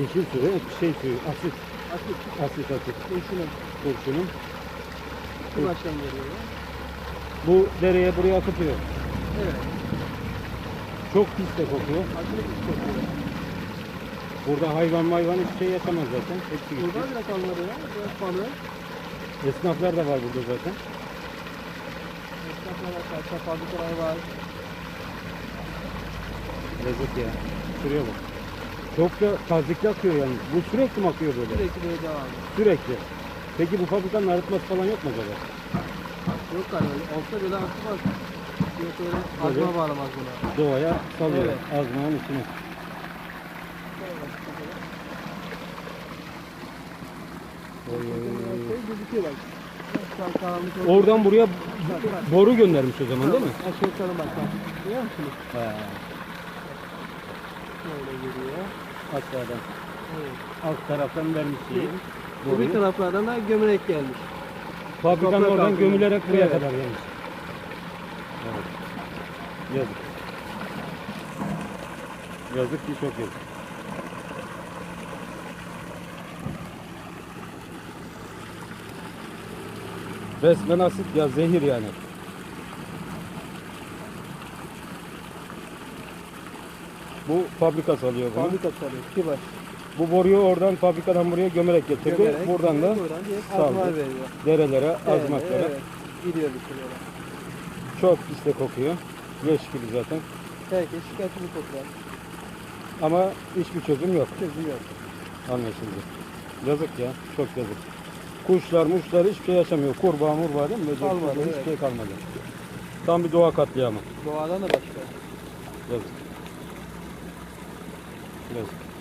Yeşil su ve şey suyu, asit, Asit. asit asit. Kurşunun. Kurşunun. Bu baştan geliyor. ya. Bu dereye buraya akıtıyor. Evet. Çok pis de kokuyor. Aşırı pis kokuyor. Burada hayvan hayvan hiçbir şey yaşamaz zaten. Hepsi gitti. Burada bile kalmadı ya. Biraz balığı. Esnaflar da var burada zaten. Esnaflar var. Fabrikalar var. Lezzet ya. Şuraya bak. Çok da tazikli akıyor yani. Bu sürekli mi akıyor böyle? Sürekli böyle devam. Sürekli. Peki bu fabrikanın arıtması falan yok mu acaba? Yok galiba. Olsa bile atmaz. Yok öyle Böyle. azma bağlamaz buna. Doğaya salıyor. Evet. Azmanın içine. Oy, oy, oy. Şey gözüküyor bak. Şu an karanlık oldu. Oradan buraya Bak, bak. boru göndermiş o zaman değil mi? Aşağı yukarı bak. bak. Görüyor musunuz? He. Şöyle geliyor. Aşağıdan. Evet. Alt taraftan vermiş şeyi. Boruyu. taraflardan da gömerek gelmiş. Fabrikanın Toprak oradan altında. gömülerek buraya Evet. kadar gelmiş. Evet. Yazık. Yazık ki çok yazık. Resmen asit ya zehir yani. Bu fabrika salıyor bunu. Fabrika sarıyor. Kibaş. Bu boruyu oradan fabrikadan buraya gömerek getirdi. Gömerek, Buradan da saldı. veriyor. derelere, Evet, azmaklara. Evet. Gidiyor yere. Çok pis de kokuyor. Leş gibi zaten. Herkes şikayetini toplar. Ama hiçbir çözüm yok. Çözüm yok. Anlaşıldı. Yazık ya. Çok yazık. Kuşlar, muşlar hiçbir şey yaşamıyor. Kurbağa, murbağa değil mi? Böcek, Kalmadı, hiçbir evet. şey kalmadı. Tam bir doğa katliamı. Doğadan da başka. Yazık. Yazık.